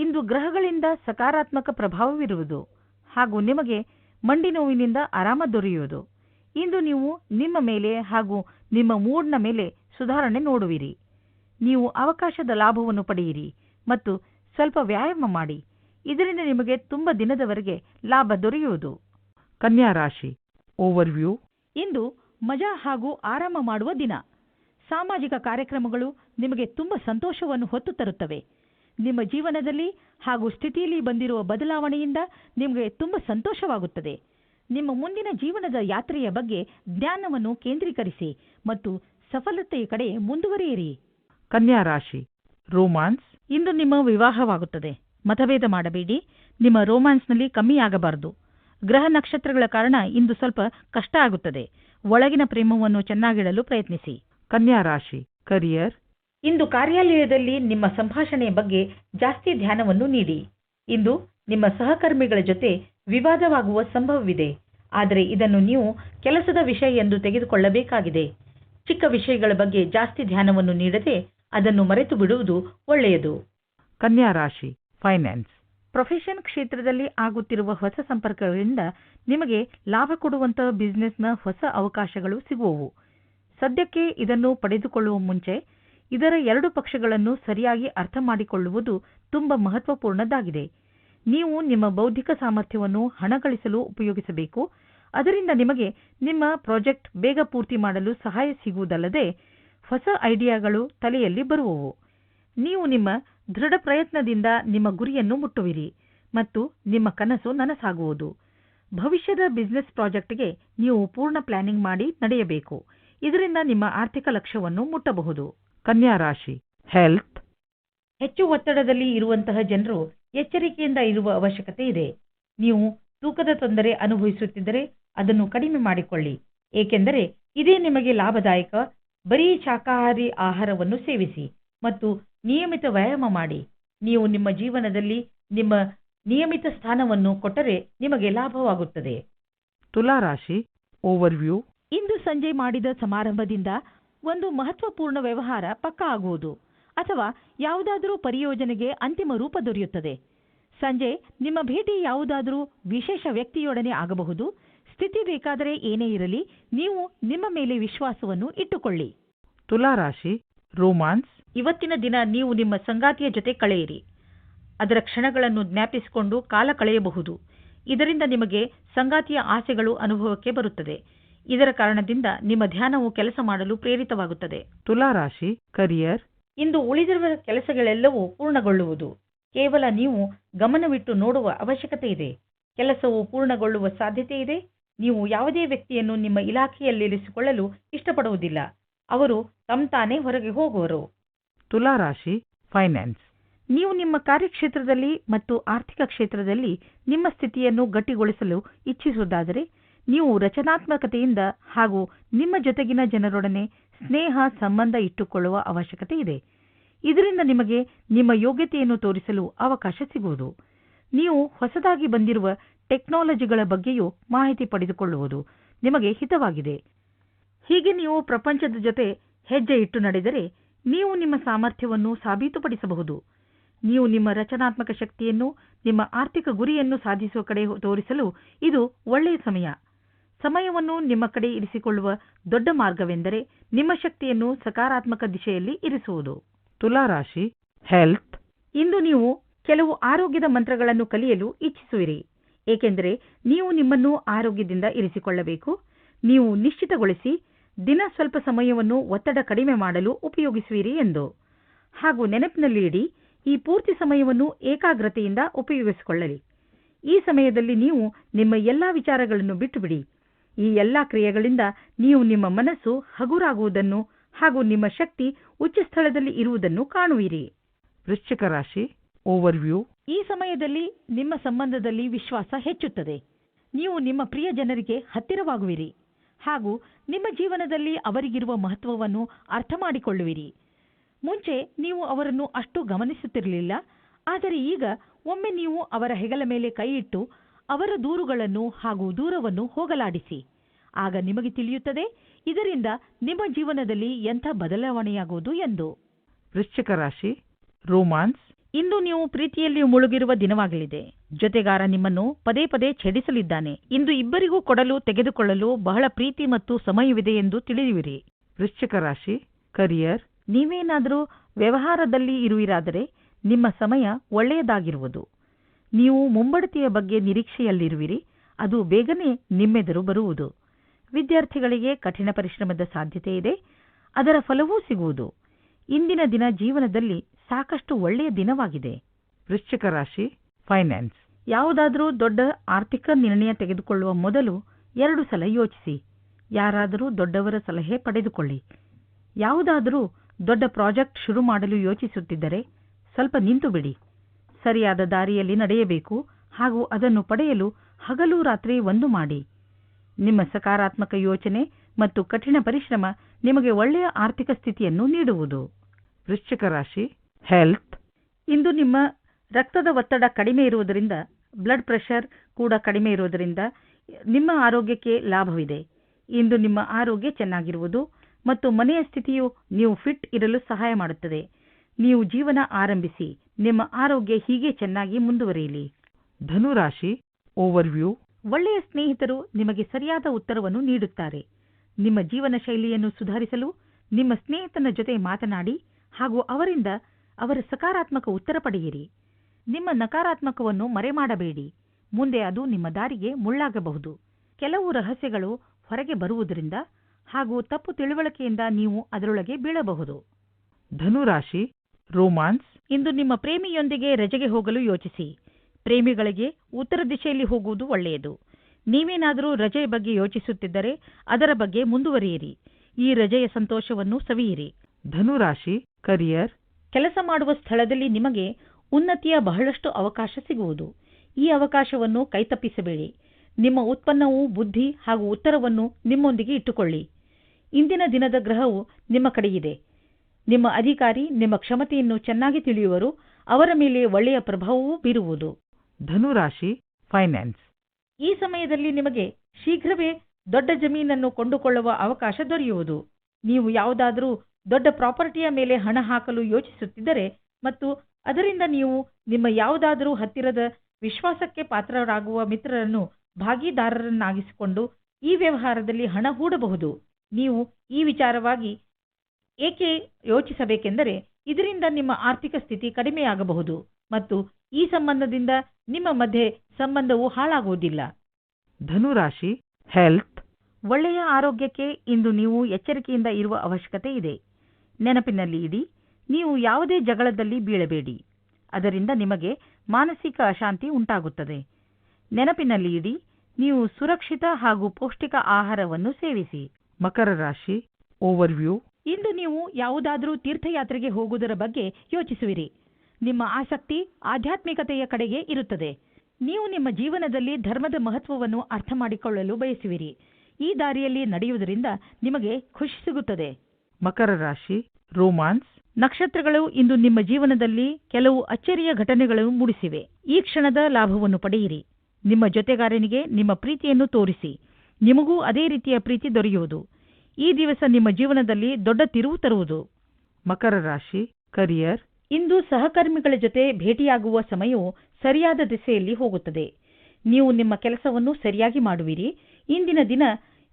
Speaker 3: ಇಂದು ಗ್ರಹಗಳಿಂದ ಸಕಾರಾತ್ಮಕ ಪ್ರಭಾವವಿರುವುದು ಹಾಗೂ ನಿಮಗೆ ಮಂಡಿ ನೋವಿನಿಂದ ಆರಾಮ ದೊರೆಯುವುದು. ಇಂದು ನೀವು ನಿಮ್ಮ ಮೇಲೆ ಹಾಗೂ ನಿಮ್ಮ ಮೂಡ್ನ ಮೇಲೆ ಸುಧಾರಣೆ ನೋಡುವಿರಿ. ನೀವು ಅವಕಾಶದ ಲಾಭವನ್ನು ಪಡೆಯಿರಿ ಮತ್ತು ಸ್ವಲ್ಪ ವ್ಯಾಯಾಮ ಮಾಡಿ. ಇದರಿಂದ ನಿಮಗೆ ತುಂಬ ದಿನದವರೆಗೆ ಲಾಭ ದೊರೆಯುವುದು.
Speaker 2: ಕನ್ಯಾ ರಾಶಿ ಓವರ್ವ್ಯೂ
Speaker 3: ಇಂದು ಮಜಾ ಹಾಗೂ ಆರಾಮ ಮಾಡುವ ದಿನ. ಸಾಮಾಜಿಕ ಕಾರ್ಯಕ್ರಮಗಳು ನಿಮಗೆ ತುಂಬ ಸಂತೋಷವನ್ನು ಹೊತ್ತು ತರುತ್ತವೆ. ನಿಮ್ಮ ಜೀವನದಲ್ಲಿ ಹಾಗೂ ಸ್ಥಿತಿಯಲ್ಲಿ ಬಂದಿರುವ ಬದಲಾವಣೆಯಿಂದ ನಿಮಗೆ ತುಂಬ ಸಂತೋಷವಾಗುತ್ತದೆ. ನಿಮ್ಮ ಮುಂದಿನ ಜೀವನದ ಯಾತ್ರೆಯ ಬಗ್ಗೆ ಜ್ಞಾನವನ್ನು ಕೇಂದ್ರೀಕರಿಸಿ ಮತ್ತು ಸಫಲತೆಯ ಕಡೆ ಮುಂದುವರಿಯಿರಿ.
Speaker 2: ಕನ್ಯಾ ರಾಶಿ, ರೋಮಾನ್ಸ್
Speaker 3: ಇಂದು ನಿಮ್ಮ ವಿವಾಹವಾಗುತ್ತದೆ. ಮತಭೇದ ಮಾಡಬೇಡಿ. ನಿಮ್ಮ ರೋಮ್ಯಾನ್ಸ್ನಲ್ಲಿ ಕಮ್ಮಿಯಾಗಬಾರದು ಗ್ರಹ ನಕ್ಷತ್ರಗಳ ಕಾರಣ ಇಂದು ಸ್ವಲ್ಪ ಕಷ್ಟ ಆಗುತ್ತದೆ. ಒಳಗಿನ ಪ್ರೇಮವನ್ನು ಚೆನ್ನಾಗಿಡಲು ಪ್ರಯತ್ನಿಸಿ.
Speaker 2: ಕನ್ಯಾ ರಾಶಿ, ಕರಿಯರ್
Speaker 3: ಇಂದು ಕಾರ್ಯಾಲಯದಲ್ಲಿ ನಿಮ್ಮ ಸಂಭಾಷಣೆಯ ಬಗ್ಗೆ ಜಾಸ್ತಿ ಧ್ಯಾನವನ್ನು ನೀಡಿ. ಇಂದು ನಿಮ್ಮ ಸಹಕರ್ಮಿಗಳ ಜೊತೆ ವಿವಾದವಾಗುವ ಸಂಭವವಿದೆ. ಆದರೆ ಇದನ್ನು ನೀವು ಕೆಲಸದ ವಿಷಯ ಎಂದು ತೆಗೆದುಕೊಳ್ಳಬೇಕಾಗಿದೆ. ಚಿಕ್ಕ ವಿಷಯಗಳ ಬಗ್ಗೆ ಜಾಸ್ತಿ ಧ್ಯಾನವನ್ನು ನೀಡದೆ ಅದನ್ನು ಮರೆತು ಬಿಡುವುದು ಒಳ್ಳೆಯದು.
Speaker 2: ಕನ್ಯಾ ರಾಶಿ, ಫೈನಾನ್ಸ್.
Speaker 3: ಪ್ರೊಫೆಷನ್ ಕ್ಷೇತ್ರದಲ್ಲಿ ಆಗುತ್ತಿರುವ ಹೊಸ ಸಂಪರ್ಕಗಳಿಂದ ನಿಮಗೆ ಲಾಭ ಕೊಡುವಂತಹ ಬಿಸಿನೆಸ್ನ ಹೊಸ ಅವಕಾಶಗಳು ಸಿಗುವವು. ಸದ್ಯಕ್ಕೆ ಇದನ್ನು ಪಡೆದುಕೊಳ್ಳುವ ಮುಂಚೆ ಇದರ ಎರಡು ಪಕ್ಷಗಳನ್ನು ಸರಿಯಾಗಿ ಅರ್ಥ ಮಾಡಿಕೊಳ್ಳುವುದು ತುಂಬ ಮಹತ್ವಪೂರ್ಣದ್ದಾಗಿದೆ. ನೀವು ನಿಮ್ಮ ಬೌದ್ಧಿಕ ಸಾಮರ್ಥ್ಯವನ್ನು ಹಣ ಗಳಿಸಲು ಉಪಯೋಗಿಸಬೇಕು. ಅದರಿಂದ ನಿಮಗೆ ನಿಮ್ಮ ಪ್ರಾಜೆಕ್ಟ್ ಬೇಗ ಪೂರ್ತಿ ಮಾಡಲು ಸಹಾಯ ಸಿಗುವುದಲ್ಲದೆ ಹೊಸ ಐಡಿಯಾಗಳು ತಲೆಯಲ್ಲಿ ಬರುವವು. ನೀವು ನಿಮ್ಮ ದೃಢ ಪ್ರಯತ್ನದಿಂದ ನಿಮ್ಮ ಗುರಿಯನ್ನು ಮುಟ್ಟುವಿರಿ ಮತ್ತು ನಿಮ್ಮ ಕನಸು ನನಸಾಗುವುದು. ಭವಿಷ್ಯದ ಬಿಸಿನೆಸ್ ಪ್ರಾಜೆಕ್ಟ್ಗೆ ನೀವು ಪೂರ್ಣ ಪ್ಲಾನಿಂಗ್ ಮಾಡಿ ನಡೆಯಬೇಕು. ಇದರಿಂದ ನಿಮ್ಮ ಆರ್ಥಿಕ ಲಕ್ಷ್ಯವನ್ನು ಮುಟ್ಟಬಹುದು.
Speaker 2: ಕನ್ಯಾ ರಾಶಿ ಹೆಲ್ತ್
Speaker 3: ಹೆಚ್ಚು ಒತ್ತಡದಲ್ಲಿ ಇರುವಂತಹ ಜನರು ಎಚ್ಚರಿಕೆಯಿಂದ ಇರುವ ಅವಶ್ಯಕತೆ ಇದೆ. ನೀವು ತೂಕದ ತೊಂದರೆ ಅನುಭವಿಸುತ್ತಿದ್ದರೆ ಅದನ್ನು ಕಡಿಮೆ ಮಾಡಿಕೊಳ್ಳಿ. ಏಕೆಂದರೆ ಇದೇ ನಿಮಗೆ ಲಾಭದಾಯಕ ಬರೀ ಶಾಖಾಹಾರಿ ಆಹಾರವನ್ನು ಸೇವಿಸಿ ಮತ್ತು ನಿಯಮಿತ ವ್ಯಾಯಾಮ ಮಾಡಿ. ನೀವು ನಿಮ್ಮ ಜೀವನದಲ್ಲಿ ನಿಮ್ಮ ನಿಯಮಿತ ಸ್ಥಾನವನ್ನು ಕೊಟ್ಟರೆ ನಿಮಗೆ ಲಾಭವಾಗುತ್ತದೆ.
Speaker 2: ತುಲಾ ರಾಶಿ ಓವರ್ವ್ಯೂ
Speaker 3: ಇಂದು ಸಂಜೆ ಮಾಡಿದ ಸಮಾರಂಭದಿಂದ ಒಂದು ಮಹತ್ವಪೂರ್ಣ ವ್ಯವಹಾರ ಪಕ್ಕಾ ಆಗುವುದು ಅಥವಾ ಯಾವುದಾದರೂ ಪರಿಯೋಜನೆಗೆ ಅಂತಿಮ ರೂಪ ದೊರೆಯುತ್ತದೆ. ಸಂಜೆ ನಿಮ್ಮ ಭೇಟಿ ಯಾವುದಾದರೂ ವಿಶೇಷ ವ್ಯಕ್ತಿಯೊಡನೆ ಆಗಬಹುದು. ಸ್ಥಿತಿ ಬೇಕಾದರೆ ಏನೇ ಇರಲಿ ನೀವು ನಿಮ್ಮ ಮೇಲೆ ವಿಶ್ವಾಸವನ್ನು ಇಟ್ಟುಕೊಳ್ಳಿ.
Speaker 2: ತುಲಾರಾಶಿ ರೋಮಾನ್ಸ್.
Speaker 3: ಇವತ್ತಿನ ದಿನ ನೀವು ನಿಮ್ಮ ಸಂಗಾತಿಯ ಜೊತೆ ಕಳೆಯಿರಿ. ಅದರ ಕ್ಷಣಗಳನ್ನು ಜ್ಞಾಪಿಸಿಕೊಂಡು ಕಾಲ ಕಳೆಯಬಹುದು. ಇದರಿಂದ ನಿಮಗೆ ಸಂಗಾತಿಯ ಆಸೆಗಳು ಅನುಭವಕ್ಕೆ ಬರುತ್ತದೆ. ಇದರ ಕಾರಣದಿಂದ ನಿಮ್ಮ ಧ್ಯಾನವು ಕೆಲಸ ಮಾಡಲು ಪ್ರೇರಿತವಾಗುತ್ತದೆ.
Speaker 2: ತುಲಾ ರಾಶಿ ಕರಿಯರ್
Speaker 3: ಇಂದು ಉಳಿದಿರುವ ಕೆಲಸಗಳೆಲ್ಲವೂ ಪೂರ್ಣಗೊಳ್ಳುವುದು. ಕೇವಲ ನೀವು ಗಮನವಿಟ್ಟು ನೋಡುವ ಅವಶ್ಯಕತೆ ಇದೆ. ಕೆಲಸವು ಪೂರ್ಣಗೊಳ್ಳುವ ಸಾಧ್ಯತೆ ಇದೆ. ನೀವು ಯಾವುದೇ ವ್ಯಕ್ತಿಯನ್ನು ನಿಮ್ಮ ಇಲಾಖೆಯಲ್ಲಿರಿಸಿಕೊಳ್ಳಲು ಇಷ್ಟಪಡುವುದಿಲ್ಲ. ಅವರು ತಮ್ತಾನೇ ಹೊರಗೆ ಹೋಗುವರು.
Speaker 2: ತುಲಾ ರಾಶಿ ಫೈನಾನ್ಸ್
Speaker 3: ನೀವು ನಿಮ್ಮ ಕಾರ್ಯಕ್ಷೇತ್ರದಲ್ಲಿ ಮತ್ತು ಆರ್ಥಿಕ ಕ್ಷೇತ್ರದಲ್ಲಿ ನಿಮ್ಮ ಸ್ಥಿತಿಯನ್ನು ಗಟ್ಟಿಗೊಳಿಸಲು ಇಚ್ಛಿಸುವುದಾದರೆ ನೀವು ರಚನಾತ್ಮಕತೆಯಿಂದ ಹಾಗೂ ನಿಮ್ಮ ಜೊತೆಗಿನ ಜನರೊಡನೆ ಸ್ನೇಹ, ಸಂಬಂಧ ಇಟ್ಟುಕೊಳ್ಳುವ ಅವಶ್ಯಕತೆ ಇದೆ. ಇದರಿಂದ ನಿಮಗೆ ನಿಮ್ಮ ಯೋಗ್ಯತೆಯನ್ನು ತೋರಿಸಲು ಅವಕಾಶ ಸಿಗುವುದು. ನೀವು ಹೊಸದಾಗಿ ಬಂದಿರುವ ಟೆಕ್ನಾಲಜಿಗಳ ಬಗ್ಗೆಯೂ ಮಾಹಿತಿ ಪಡೆದುಕೊಳ್ಳುವುದು ನಿಮಗೆ ಹಿತವಾಗಿದೆ. ಹೀಗೆ ನೀವು ಪ್ರಪಂಚದ ಜೊತೆ ಹೆಜ್ಜೆ ಇಟ್ಟು ನಡೆದರೆ ನೀವು ನಿಮ್ಮ ಸಾಮರ್ಥ್ಯವನ್ನು ಸಾಬೀತುಪಡಿಸಬಹುದು. ನೀವು ನಿಮ್ಮ ರಚನಾತ್ಮಕ ಶಕ್ತಿಯನ್ನು, ನಿಮ್ಮ ಆರ್ಥಿಕ ಗುರಿಯನ್ನು ಸಾಧಿಸುವ ಕಡೆ ತೋರಿಸಲು ಇದು ಒಳ್ಳೆಯ ಸಮಯ. ಸಮಯವನ್ನು ನಿಮ್ಮ ಕಡೆ ಇರಿಸಿಕೊಳ್ಳುವ ದೊಡ್ಡ ಮಾರ್ಗವೆಂದರೆ ನಿಮ್ಮ ಶಕ್ತಿಯನ್ನು ಸಕಾರಾತ್ಮಕ ದಿಶೆಯಲ್ಲಿ ಇರಿಸುವುದು.
Speaker 2: ತುಲಾ ರಾಶಿ ಹೆಲ್ತ್
Speaker 3: ಇಂದು ನೀವು ಕೆಲವು ಆರೋಗ್ಯದ ಮಂತ್ರಗಳನ್ನು ಕಲಿಯಲು ಇಚ್ಛಿಸುವಿರಿ. ಏಕೆಂದರೆ ನೀವು ನಿಮ್ಮನ್ನು ಆರೋಗ್ಯದಿಂದ ಇರಿಸಿಕೊಳ್ಳಬೇಕು. ನೀವು ನಿಶ್ಚಿತಗೊಳಿಸಿ ದಿನ ಸ್ವಲ್ಪ ಸಮಯವನ್ನು ಒತ್ತಡ ಕಡಿಮೆ ಮಾಡಲು ಉಪಯೋಗಿಸುವಿರಿ ಎಂದು. ಹಾಗೂ ನೆನಪಿನಲ್ಲಿ ಇಡಿ ಈ ಪೂರ್ತಿ ಸಮಯವನ್ನು ಏಕಾಗ್ರತೆಯಿಂದ ಉಪಯೋಗಿಸಿಕೊಳ್ಳಲಿ. ಈ ಸಮಯದಲ್ಲಿ ನೀವು ನಿಮ್ಮ ಎಲ್ಲಾ ವಿಚಾರಗಳನ್ನು ಬಿಟ್ಟುಬಿಡಿ. ಈ ಎಲ್ಲಾ ಕ್ರಿಯೆಗಳಿಂದ ನೀವು ನಿಮ್ಮ ಮನಸ್ಸು ಹಗುರಾಗುವುದನ್ನು ಹಾಗೂ ನಿಮ್ಮ ಶಕ್ತಿ ಉಚ್ಚ ಸ್ಥಳದಲ್ಲಿ ಇರುವುದನ್ನು ಕಾಣುವಿರಿ.
Speaker 2: ವೃಶ್ಚಿಕ ರಾಶಿ ಓವರ್ವ್ಯೂ
Speaker 3: ಈ ಸಮಯದಲ್ಲಿ ನಿಮ್ಮ ಸಂಬಂಧದಲ್ಲಿ ವಿಶ್ವಾಸ ಹೆಚ್ಚುತ್ತದೆ. ನೀವು ನಿಮ್ಮ ಪ್ರಿಯ ಜನರಿಗೆ ಹತ್ತಿರವಾಗುವಿರಿ ಹಾಗೂ ನಿಮ್ಮ ಜೀವನದಲ್ಲಿ ಅವರಿಗಿರುವ ಮಹತ್ವವನ್ನು ಅರ್ಥ ಮಾಡಿಕೊಳ್ಳುವಿರಿ. ಮುಂಚೆ ನೀವು ಅವರನ್ನು ಅಷ್ಟು ಗಮನಿಸುತ್ತಿರಲಿಲ್ಲ ಆದರೆ ಈಗ ಒಮ್ಮೆ ನೀವು ಅವರ ಹೆಗಲ ಮೇಲೆ ಕೈಯಿಟ್ಟು ಅವರ ದೂರುಗಳನ್ನು ಹಾಗೂ ದೂರವನ್ನು ಹೋಗಲಾಡಿಸಿ. ಆಗ ನಿಮಗೆ ತಿಳಿಯುತ್ತದೆ ಇದರಿಂದ ನಿಮ್ಮ ಜೀವನದಲ್ಲಿ ಎಂಥ ಬದಲಾವಣೆಯಾಗುವುದು ಎಂದು.
Speaker 2: ವೃಶ್ಚಿಕ ರಾಶಿ ರೋಮಾನ್ಸ್.
Speaker 3: ಇಂದು ನೀವು ಪ್ರೀತಿಯಲ್ಲಿ ಮುಳುಗಿರುವ ದಿನವಾಗಲಿದೆ. ಜೊತೆಗಾರ ನಿಮ್ಮನ್ನು ಪದೇ ಪದೇ ಛೇಡಿಸಲಿದ್ದಾನೆ. ಇಂದು ಇಬ್ಬರಿಗೂ ಕೊಡಲು ತೆಗೆದುಕೊಳ್ಳಲು ಬಹಳ ಪ್ರೀತಿ ಮತ್ತು ಸಮಯವಿದೆ ಎಂದು ತಿಳಿಯುವಿರಿ
Speaker 2: ವೃಶ್ಚಿಕ ರಾಶಿ ಕರಿಯರ್.
Speaker 3: ನೀವೇನಾದರೂ ವ್ಯವಹಾರದಲ್ಲಿ ಇರುವಿರಾದರೆ ನಿಮ್ಮ ಸಮಯ ಒಳ್ಳೆಯದಾಗಿರುವುದು. ನೀವು ಮುಂಬಡ್ತಿಯ ಬಗ್ಗೆ ನಿರೀಕ್ಷೆಯಲ್ಲಿರುವಿರಿ ಅದು ಬೇಗನೆ ನಿಮ್ಮೆದುರು ಬರುವುದು. ವಿದ್ಯಾರ್ಥಿಗಳಿಗೆ ಕಠಿಣ ಪರಿಶ್ರಮದ ಸಾಧ್ಯತೆ ಇದೆ ಅದರ ಫಲವೂ ಸಿಗುವುದು. ಇಂದಿನ ದಿನ ಜೀವನದಲ್ಲಿ ಸಾಕಷ್ಟು ಒಳ್ಳೆಯ ದಿನವಾಗಿದೆ.
Speaker 2: ವೃಶ್ಚಿಕ ರಾಶಿ ಫೈನಾನ್ಸ್
Speaker 3: ಯಾವುದಾದರೂ ದೊಡ್ಡ ಆರ್ಥಿಕ ನಿರ್ಣಯ ತೆಗೆದುಕೊಳ್ಳುವ ಮೊದಲು ಎರಡು ಸಲ ಯೋಚಿಸಿ. ಯಾರಾದರೂ ದೊಡ್ಡವರ ಸಲಹೆ ಪಡೆದುಕೊಳ್ಳಿ. ಯಾವುದಾದರೂ ದೊಡ್ಡ ಪ್ರಾಜೆಕ್ಟ್ ಶುರು ಮಾಡಲು ಯೋಚಿಸುತ್ತಿದ್ದರೆ ಸ್ವಲ್ಪ ನಿಂತು ಬಿಡಿ ಸರಿಯಾದ ದಾರಿಯಲ್ಲಿ ನಡೆಯಬೇಕು ಹಾಗೂ ಅದನ್ನು ಪಡೆಯಲು ಹಗಲು ರಾತ್ರಿ ಒಂದು ಮಾಡಿ. ನಿಮ್ಮ ಸಕಾರಾತ್ಮಕ ಯೋಚನೆ ಮತ್ತು ಕಠಿಣ ಪರಿಶ್ರಮ ನಿಮಗೆ ಒಳ್ಳೆಯ ಆರ್ಥಿಕ ಸ್ಥಿತಿಯನ್ನು ನೀಡುವುದು.
Speaker 2: ವೃಶ್ಚಿಕ ರಾಶಿ ಹೆಲ್ತ್
Speaker 3: ಇಂದು ನಿಮ್ಮ ರಕ್ತದ ಒತ್ತಡ ಕಡಿಮೆ ಇರುವುದರಿಂದ ಬ್ಲಡ್ ಪ್ರೆಷರ್ ಕೂಡ ಕಡಿಮೆ ಇರುವುದರಿಂದ ನಿಮ್ಮ ಆರೋಗ್ಯಕ್ಕೆ ಲಾಭವಿದೆ. ಇಂದು ನಿಮ್ಮ ಆರೋಗ್ಯ ಚೆನ್ನಾಗಿರುವುದು ಮತ್ತು ಮನೆಯ ಸ್ಥಿತಿಯು ನೀವು ಫಿಟ್ ಇರಲು ಸಹಾಯ ಮಾಡುತ್ತದೆ. ನೀವು ಜೀವನ ಆರಂಭಿಸಿ. ನಿಮ್ಮ ಆರೋಗ್ಯ ಹೀಗೆ ಚೆನ್ನಾಗಿ ಮುಂದುವರಿಯಲಿ.
Speaker 2: ಧನುರಾಶಿ ಓವರ್ವ್ಯೂ
Speaker 3: ಒಳ್ಳೆಯ ಸ್ನೇಹಿತರು ನಿಮಗೆ ಸರಿಯಾದ ಉತ್ತರವನ್ನು ನೀಡುತ್ತಾರೆ. ನಿಮ್ಮ ಜೀವನ ಶೈಲಿಯನ್ನು ಸುಧಾರಿಸಲು ನಿಮ್ಮ ಸ್ನೇಹಿತನ ಜೊತೆ ಮಾತನಾಡಿ ಹಾಗೂ ಅವರಿಂದ ಅವರ ಸಕಾರಾತ್ಮಕ ಉತ್ತರ ಪಡೆಯಿರಿ. ನಿಮ್ಮ ನಕಾರಾತ್ಮಕವನ್ನು ಮರೆಮಾಡಬೇಡಿ. ಮುಂದೆ ಅದು ನಿಮ್ಮ ದಾರಿಗೆ ಮುಳ್ಳಾಗಬಹುದು. ಕೆಲವು ರಹಸ್ಯಗಳು ಹೊರಗೆ ಬರುವುದರಿಂದ ಹಾಗೂ ತಪ್ಪು ತಿಳುವಳಿಕೆಯಿಂದ ನೀವು ಅದರೊಳಗೆ ಬೀಳಬಹುದು.
Speaker 2: ಧನುರಾಶಿ ರೋಮಾನ್ಸ್
Speaker 3: ಇಂದು ನಿಮ್ಮ ಪ್ರೇಮಿಯೊಂದಿಗೆ ರಜೆಗೆ ಹೋಗಲು ಯೋಚಿಸಿ. ಪ್ರೇಮಿಗಳಿಗೆ ಉತ್ತರ ದಿಶೆಯಲ್ಲಿ ಹೋಗುವುದು ಒಳ್ಳೆಯದು. ನೀವೇನಾದರೂ ರಜೆಯ ಬಗ್ಗೆ ಯೋಚಿಸುತ್ತಿದ್ದರೆ ಅದರ ಬಗ್ಗೆ ಮುಂದುವರಿಯಿರಿ. ಈ ರಜೆಯ ಸಂತೋಷವನ್ನು ಸವಿಯಿರಿ.
Speaker 2: ಧನುರಾಶಿ ಕರಿಯರ್.
Speaker 3: ಕೆಲಸ ಮಾಡುವ ಸ್ಥಳದಲ್ಲಿ ನಿಮಗೆ ಉನ್ನತಿಯ ಬಹಳಷ್ಟು ಅವಕಾಶ ಸಿಗುವುದು. ಈ ಅವಕಾಶವನ್ನು ಕೈತಪ್ಪಿಸಬೇಡಿ. ನಿಮ್ಮ ಉತ್ಪನ್ನವು ಬುದ್ಧಿ ಹಾಗೂ ಉತ್ತರವನ್ನು ನಿಮ್ಮೊಂದಿಗೆ ಇಟ್ಟುಕೊಳ್ಳಿ. ಇಂದಿನ ದಿನದ ಗ್ರಹವು ನಿಮ್ಮ ಕಡೆಯಿದೆ ನಿಮ್ಮ ಅಧಿಕಾರಿ ನಿಮ್ಮ ಕ್ಷಮತೆಯನ್ನು ಚೆನ್ನಾಗಿ ತಿಳಿಯುವರು ಅವರ ಮೇಲೆ ಒಳ್ಳೆಯ ಪ್ರಭಾವವೂ ಬೀರುವುದು.
Speaker 2: ಧನುರಾಶಿ ಫೈನಾನ್ಸ್
Speaker 3: ಈ ಸಮಯದಲ್ಲಿ ನಿಮಗೆ ಶೀಘ್ರವೇ ದೊಡ್ಡ ಜಮೀನನ್ನು ಕೊಂಡುಕೊಳ್ಳುವ ಅವಕಾಶ ದೊರೆಯುವುದು. ನೀವು ಯಾವುದಾದರೂ ದೊಡ್ಡ ಪ್ರಾಪರ್ಟಿಯ ಮೇಲೆ ಹಣ ಹಾಕಲು ಯೋಚಿಸುತ್ತಿದ್ದರೆ ಮತ್ತು ಅದರಿಂದ ನೀವು ನಿಮ್ಮ ಯಾವುದಾದರೂ ಹತ್ತಿರದ ವಿಶ್ವಾಸಕ್ಕೆ ಪಾತ್ರರಾಗುವ ಮಿತ್ರರನ್ನು ಭಾಗಿದಾರರನ್ನಾಗಿಸಿಕೊಂಡು ಈ ವ್ಯವಹಾರದಲ್ಲಿ ಹಣ ಹೂಡಬಹುದು. ನೀವು ಈ ವಿಚಾರವಾಗಿ ಏಕೆ ಯೋಚಿಸಬೇಕೆಂದರೆ ಇದರಿಂದ ನಿಮ್ಮ ಆರ್ಥಿಕ ಸ್ಥಿತಿ ಕಡಿಮೆಯಾಗಬಹುದು ಮತ್ತು ಈ ಸಂಬಂಧದಿಂದ ನಿಮ್ಮ ಮಧ್ಯೆ ಸಂಬಂಧವು ಹಾಳಾಗುವುದಿಲ್ಲ.
Speaker 2: ಧನುರಾಶಿ ಹೆಲ್ತ್
Speaker 3: ಒಳ್ಳೆಯ ಆರೋಗ್ಯಕ್ಕೆ ಇಂದು ನೀವು ಎಚ್ಚರಿಕೆಯಿಂದ ಇರುವ ಅವಶ್ಯಕತೆ ಇದೆ. ನೆನಪಿನಲ್ಲಿ ಇಡಿ ನೀವು ಯಾವುದೇ ಜಗಳದಲ್ಲಿ ಬೀಳಬೇಡಿ. ಅದರಿಂದ ನಿಮಗೆ ಮಾನಸಿಕ ಅಶಾಂತಿ ಉಂಟಾಗುತ್ತದೆ. ನೆನಪಿನಲ್ಲಿ ಇಡಿ ನೀವು ಸುರಕ್ಷಿತ ಹಾಗೂ ಪೌಷ್ಟಿಕ ಆಹಾರವನ್ನು ಸೇವಿಸಿ.
Speaker 2: ಮಕರ ರಾಶಿ ಓವರ್ವ್ಯೂ
Speaker 3: ಇಂದು ನೀವು ಯಾವುದಾದರೂ ತೀರ್ಥಯಾತ್ರೆಗೆ ಹೋಗುವುದರ ಬಗ್ಗೆ ಯೋಚಿಸುವಿರಿ. ನಿಮ್ಮ ಆಸಕ್ತಿ ಆಧ್ಯಾತ್ಮಿಕತೆಯ ಕಡೆಗೆ ಇರುತ್ತದೆ. ನೀವು ನಿಮ್ಮ ಜೀವನದಲ್ಲಿ ಧರ್ಮದ ಮಹತ್ವವನ್ನು ಅರ್ಥ ಮಾಡಿಕೊಳ್ಳಲು ಬಯಸುವಿರಿ. ಈ ದಾರಿಯಲ್ಲಿ ನಡೆಯುವುದರಿಂದ ನಿಮಗೆ ಖುಷಿ ಸಿಗುತ್ತದೆ.
Speaker 2: ಮಕರ ರಾಶಿ ರೋಮಾನ್ಸ್
Speaker 3: ನಕ್ಷತ್ರಗಳು ಇಂದು ನಿಮ್ಮ ಜೀವನದಲ್ಲಿ ಕೆಲವು ಅಚ್ಚರಿಯ ಘಟನೆಗಳು ಮೂಡಿಸಿವೆ. ಈ ಕ್ಷಣದ ಲಾಭವನ್ನು ಪಡೆಯಿರಿ. ನಿಮ್ಮ ಜೊತೆಗಾರನಿಗೆ ನಿಮ್ಮ ಪ್ರೀತಿಯನ್ನು ತೋರಿಸಿ. ನಿಮಗೂ ಅದೇ ರೀತಿಯ ಪ್ರೀತಿ ದೊರೆಯುವುದು. ಈ ದಿವಸ ನಿಮ್ಮ ಜೀವನದಲ್ಲಿ ದೊಡ್ಡ ತಿರುವು ತರುವುದು.
Speaker 2: ಮಕರ ರಾಶಿ ಕರಿಯರ್
Speaker 3: ಇಂದು ಸಹಕರ್ಮಿಗಳ ಜೊತೆ ಭೇಟಿಯಾಗುವ ಸಮಯವು ಸರಿಯಾದ ದಿಸೆಯಲ್ಲಿ ಹೋಗುತ್ತದೆ. ನೀವು ನಿಮ್ಮ ಕೆಲಸವನ್ನು ಸರಿಯಾಗಿ ಮಾಡುವಿರಿ. ಇಂದಿನ ದಿನ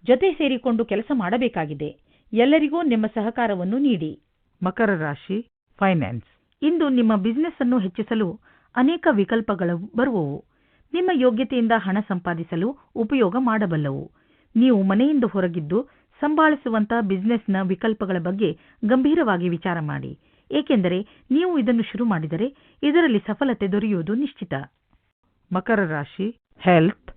Speaker 3: ಜೊತೆ ಸೇರಿಕೊಂಡು ಕೆಲಸ ಮಾಡಬೇಕಾಗಿದೆ. ಎಲ್ಲರಿಗೂ ನಿಮ್ಮ ಸಹಕಾರವನ್ನು ನೀಡಿ.
Speaker 2: ಮಕರ ರಾಶಿ ಫೈನಾನ್ಸ್
Speaker 3: ಇಂದು ನಿಮ್ಮ ಬಿಸಿನೆಸ್ ಅನ್ನು ಹೆಚ್ಚಿಸಲು ಅನೇಕ ವಿಕಲ್ಪಗಳು ಬರುವವು. ನಿಮ್ಮ ಯೋಗ್ಯತೆಯಿಂದ ಹಣ ಸಂಪಾದಿಸಲು ಉಪಯೋಗ ಮಾಡಬಲ್ಲವು. ನೀವು ಮನೆಯಿಂದ ಹೊರಗಿದ್ದು ಸಂಭಾಳಿಸುವಂತ ಬಿಸಿನೆಸ್ನ ವಿಕಲ್ಪಗಳ ಬಗ್ಗೆ ಗಂಭೀರವಾಗಿ ವಿಚಾರ ಮಾಡಿ. ಏಕೆಂದರೆ ನೀವು ಇದನ್ನು ಶುರು ಮಾಡಿದರೆ ಇದರಲ್ಲಿ ಸಫಲತೆ ದೊರೆಯುವುದು ನಿಶ್ಚಿತ.
Speaker 2: ಮಕರ ರಾಶಿ ಹೆಲ್ತ್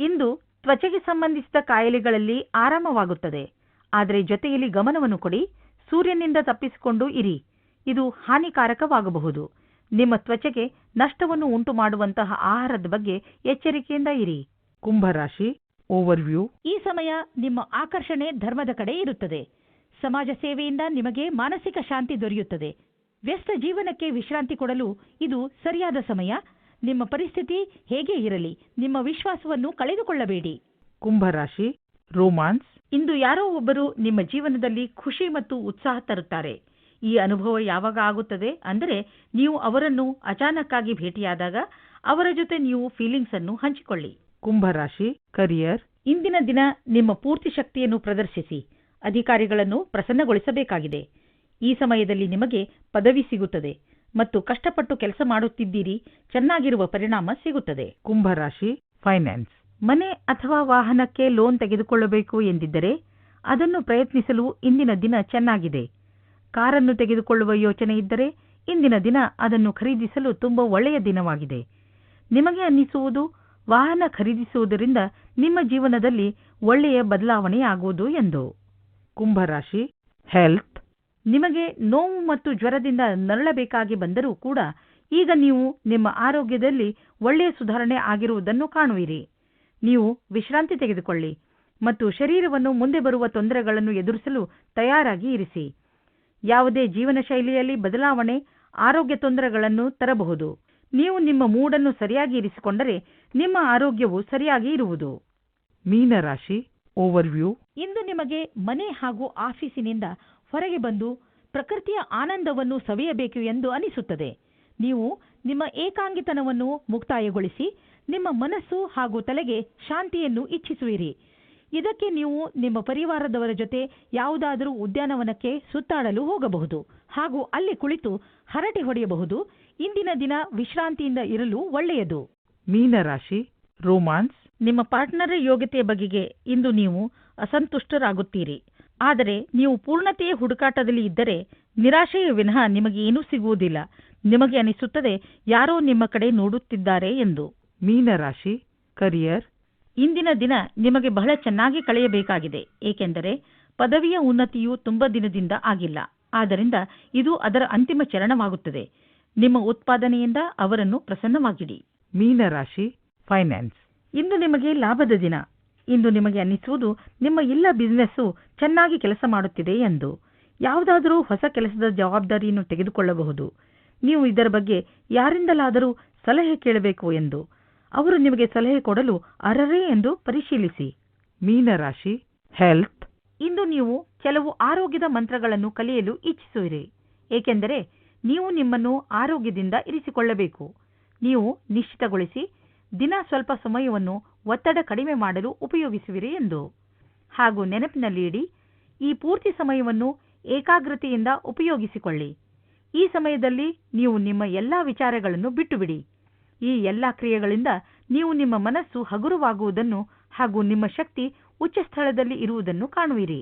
Speaker 3: ಇಂದು ತ್ವಚೆಗೆ ಸಂಬಂಧಿಸಿದ ಕಾಯಿಲೆಗಳಲ್ಲಿ ಆರಾಮವಾಗುತ್ತದೆ. ಆದರೆ ಜೊತೆಯಲ್ಲಿ ಗಮನವನ್ನು ಕೊಡಿ ಸೂರ್ಯನಿಂದ ತಪ್ಪಿಸಿಕೊಂಡು ಇರಿ. ಇದು ಹಾನಿಕಾರಕವಾಗಬಹುದು. ನಿಮ್ಮ ತ್ವಚೆಗೆ ನಷ್ಟವನ್ನು ಉಂಟು ಮಾಡುವಂತಹ ಆಹಾರದ ಬಗ್ಗೆ ಎಚ್ಚರಿಕೆಯಿಂದ ಇರಿ.
Speaker 2: ಕುಂಭರಾಶಿ ಓವರ್ವ್ಯೂ
Speaker 3: ಈ ಸಮಯ ನಿಮ್ಮ ಆಕರ್ಷಣೆ ಧರ್ಮದ ಕಡೆ ಇರುತ್ತದೆ. ಸಮಾಜ ಸೇವೆಯಿಂದ ನಿಮಗೆ ಮಾನಸಿಕ ಶಾಂತಿ ದೊರೆಯುತ್ತದೆ. ವ್ಯಸ್ತ ಜೀವನಕ್ಕೆ ವಿಶ್ರಾಂತಿ ಕೊಡಲು ಇದು ಸರಿಯಾದ ಸಮಯ. ನಿಮ್ಮ ಪರಿಸ್ಥಿತಿ ಹೇಗೆ ಇರಲಿ ನಿಮ್ಮ ವಿಶ್ವಾಸವನ್ನು ಕಳೆದುಕೊಳ್ಳಬೇಡಿ.
Speaker 2: ಕುಂಭರಾಶಿ ರೋಮಾನ್ಸ್.
Speaker 3: ಇಂದು ಯಾರೋ ಒಬ್ಬರು ನಿಮ್ಮ ಜೀವನದಲ್ಲಿ ಖುಷಿ ಮತ್ತು ಉತ್ಸಾಹ ತರುತ್ತಾರೆ. ಈ ಅನುಭವ ಯಾವಾಗ ಆಗುತ್ತದೆ ಅಂದರೆ ನೀವು ಅವರನ್ನು ಅಚಾನಕ್ಕಾಗಿ ಭೇಟಿಯಾದಾಗ ಅವರ ಜೊತೆ ನೀವು ಫೀಲಿಂಗ್ಸ್ ಅನ್ನು ಹಂಚಿಕೊಳ್ಳಿ.
Speaker 2: ಕುಂಭರಾಶಿ ಕರಿಯರ್
Speaker 3: ಇಂದಿನ ದಿನ ನಿಮ್ಮ ಪೂರ್ತಿ ಶಕ್ತಿಯನ್ನು ಪ್ರದರ್ಶಿಸಿ, ಅಧಿಕಾರಿಗಳನ್ನು ಪ್ರಸನ್ನಗೊಳಿಸಬೇಕಾಗಿದೆ. ಈ ಸಮಯದಲ್ಲಿ ನಿಮಗೆ ಪದವಿ ಸಿಗುತ್ತದೆ ಮತ್ತು ಕಷ್ಟಪಟ್ಟು ಕೆಲಸ ಮಾಡುತ್ತಿದ್ದೀರಿ, ಚೆನ್ನಾಗಿರುವ ಪರಿಣಾಮ ಸಿಗುತ್ತದೆ.
Speaker 2: ಕುಂಭರಾಶಿ ಫೈನಾನ್ಸ್
Speaker 3: ಮನೆ ಅಥವಾ ವಾಹನಕ್ಕೆ ಲೋನ್ ತೆಗೆದುಕೊಳ್ಳಬೇಕು ಎಂದಿದ್ದರೆ ಅದನ್ನು ಪ್ರಯತ್ನಿಸಲು ಇಂದಿನ ದಿನ ಚೆನ್ನಾಗಿದೆ. ಕಾರನ್ನು ತೆಗೆದುಕೊಳ್ಳುವ ಯೋಚನೆ ಇದ್ದರೆ ಇಂದಿನ ದಿನ ಅದನ್ನು ಖರೀದಿಸಲು ತುಂಬಾ ಒಳ್ಳೆಯ ದಿನವಾಗಿದೆ. ನಿಮಗೆ ಅನ್ನಿಸುವುದು ವಾಹನ ಖರೀದಿಸುವುದರಿಂದ ನಿಮ್ಮ ಜೀವನದಲ್ಲಿ ಒಳ್ಳೆಯ ಬದಲಾವಣೆಯಾಗುವುದು ಎಂದು.
Speaker 2: ಕುಂಭರಾಶಿ ಹೆಲ್ತ್
Speaker 3: ನಿಮಗೆ ನೋವು ಮತ್ತು ಜ್ವರದಿಂದ ನರಳಬೇಕಾಗಿ ಬಂದರೂ ಕೂಡ ಈಗ ನೀವು ನಿಮ್ಮ ಆರೋಗ್ಯದಲ್ಲಿ ಒಳ್ಳೆಯ ಸುಧಾರಣೆ ಆಗಿರುವುದನ್ನು ಕಾಣುವಿರಿ. ನೀವು ವಿಶ್ರಾಂತಿ ತೆಗೆದುಕೊಳ್ಳಿ ಮತ್ತು ಶರೀರವನ್ನು ಮುಂದೆ ಬರುವ ತೊಂದರೆಗಳನ್ನು ಎದುರಿಸಲು ತಯಾರಾಗಿ ಇರಿಸಿ. ಯಾವುದೇ ಜೀವನ ಶೈಲಿಯಲ್ಲಿ ಬದಲಾವಣೆ ಆರೋಗ್ಯ ತೊಂದರೆಗಳನ್ನು ತರಬಹುದು. ನೀವು ನಿಮ್ಮ ಮೂಡನ್ನು ಸರಿಯಾಗಿ ಇರಿಸಿಕೊಂಡರೆ ನಿಮ್ಮ ಆರೋಗ್ಯವು ಸರಿಯಾಗಿ ಇರುವುದು.
Speaker 2: ಮೀನರಾಶಿ ಓವರ್ವ್ಯೂ
Speaker 3: ಇಂದು ನಿಮಗೆ ಮನೆ ಹಾಗೂ ಆಫೀಸಿನಿಂದ ಹೊರಗೆ ಬಂದು ಪ್ರಕೃತಿಯ ಆನಂದವನ್ನು ಸವಿಯಬೇಕು ಎಂದು ಅನಿಸುತ್ತದೆ. ನೀವು ನಿಮ್ಮ ಏಕಾಂಗಿತನವನ್ನು ಮುಕ್ತಾಯಗೊಳಿಸಿ ನಿಮ್ಮ ಮನಸ್ಸು ಹಾಗೂ ತಲೆಗೆ ಶಾಂತಿಯನ್ನು ಇಚ್ಛಿಸುವಿರಿ. ಇದಕ್ಕೆ ನೀವು ನಿಮ್ಮ ಪರಿವಾರದವರ ಜೊತೆ ಯಾವುದಾದರೂ ಉದ್ಯಾನವನಕ್ಕೆ ಸುತ್ತಾಡಲು ಹೋಗಬಹುದು ಹಾಗೂ ಅಲ್ಲಿ ಕುಳಿತು ಹರಟೆ ಹೊಡೆಯಬಹುದು. ಇಂದಿನ ದಿನ ವಿಶ್ರಾಂತಿಯಿಂದ ಇರಲು ಒಳ್ಳೆಯದು.
Speaker 2: ಮೀನರಾಶಿ ರೋಮಾನ್ಸ್.
Speaker 3: ನಿಮ್ಮ ಪಾರ್ಟ್ನರ್ ಯೋಗ್ಯತೆಯ ಬಗೆಗೆ ಇಂದು ನೀವು ಅಸಂತುಷ್ಟರಾಗುತ್ತೀರಿ. ಆದರೆ ನೀವು ಪೂರ್ಣತೆಯ ಹುಡುಕಾಟದಲ್ಲಿ ಇದ್ದರೆ ನಿರಾಶೆಯ ವಿನಃ ನಿಮಗೆ ಏನೂ ಸಿಗುವುದಿಲ್ಲ. ನಿಮಗೆ ಅನಿಸುತ್ತದೆ ಯಾರೋ ನಿಮ್ಮ ಕಡೆ ನೋಡುತ್ತಿದ್ದಾರೆ ಎಂದು.
Speaker 2: ಮೀನರಾಶಿ ಕರಿಯರ್.
Speaker 3: ಇಂದಿನ ದಿನ ನಿಮಗೆ ಬಹಳ ಚೆನ್ನಾಗಿ ಕಳೆಯಬೇಕಾಗಿದೆ. ಏಕೆಂದರೆ ಪದವಿಯ ಉನ್ನತಿಯು ತುಂಬ ದಿನದಿಂದ ಆಗಿಲ್ಲ. ಆದ್ದರಿಂದ ಇದು ಅದರ ಅಂತಿಮ ಚರಣವಾಗುತ್ತದೆ. ನಿಮ್ಮ ಉತ್ಪಾದನೆಯಿಂದ ಅವರನ್ನು ಪ್ರಸನ್ನವಾಗಿಡಿ.
Speaker 2: ಮೀನರಾಶಿ ಫೈನಾನ್ಸ್
Speaker 3: ಇಂದು ನಿಮಗೆ ಲಾಭದ ದಿನ. ಇಂದು ನಿಮಗೆ ಅನ್ನಿಸುವುದು ನಿಮ್ಮ ಎಲ್ಲ ಬಿಸಿನೆಸ್ಸು ಚೆನ್ನಾಗಿ ಕೆಲಸ ಮಾಡುತ್ತಿದೆ ಎಂದು. ಯಾವುದಾದರೂ ಹೊಸ ಕೆಲಸದ ಜವಾಬ್ದಾರಿಯನ್ನು ತೆಗೆದುಕೊಳ್ಳಬಹುದು. ನೀವು ಇದರ ಬಗ್ಗೆ ಯಾರಿಂದಲಾದರೂ ಸಲಹೆ ಕೇಳಬೇಕು ಎಂದು. ಅವರು ನಿಮಗೆ ಸಲಹೆ ಕೊಡಲು ಅರ್ಹರೇ ಎಂದು ಪರಿಶೀಲಿಸಿ.
Speaker 2: ಮೀನರಾಶಿ ಹೆಲ್ತ್
Speaker 3: ಇಂದು ನೀವು ಕೆಲವು ಆರೋಗ್ಯದ ಮಂತ್ರಗಳನ್ನು ಕಲಿಯಲು ಇಚ್ಛಿಸುವಿರಿ. ಏಕೆಂದರೆ ನೀವು ನಿಮ್ಮನ್ನು ಆರೋಗ್ಯದಿಂದ ಇರಿಸಿಕೊಳ್ಳಬೇಕು. ನೀವು ನಿಶ್ಚಿತಗೊಳಿಸಿ ದಿನ ಸ್ವಲ್ಪ ಸಮಯವನ್ನು ಒತ್ತಡ ಕಡಿಮೆ ಮಾಡಲು ಉಪಯೋಗಿಸುವಿರಿ ಎಂದು. ಹಾಗೂ ನೆನಪಿನಲ್ಲಿ ಇಡಿ ಈ ಪೂರ್ತಿ ಸಮಯವನ್ನು ಏಕಾಗ್ರತೆಯಿಂದ ಉಪಯೋಗಿಸಿಕೊಳ್ಳಿ. ಈ ಸಮಯದಲ್ಲಿ ನೀವು ನಿಮ್ಮ ಎಲ್ಲಾ ವಿಚಾರಗಳನ್ನು ಬಿಟ್ಟುಬಿಡಿ. ಈ ಎಲ್ಲಾ ಕ್ರಿಯೆಗಳಿಂದ ನೀವು ನಿಮ್ಮ ಮನಸ್ಸು ಹಗುರವಾಗುವುದನ್ನು ಹಾಗೂ ನಿಮ್ಮ ಶಕ್ತಿ ಉಚ್ಚ ಸ್ಥಳದಲ್ಲಿ ಇರುವುದನ್ನು ಕಾಣುವಿರಿ.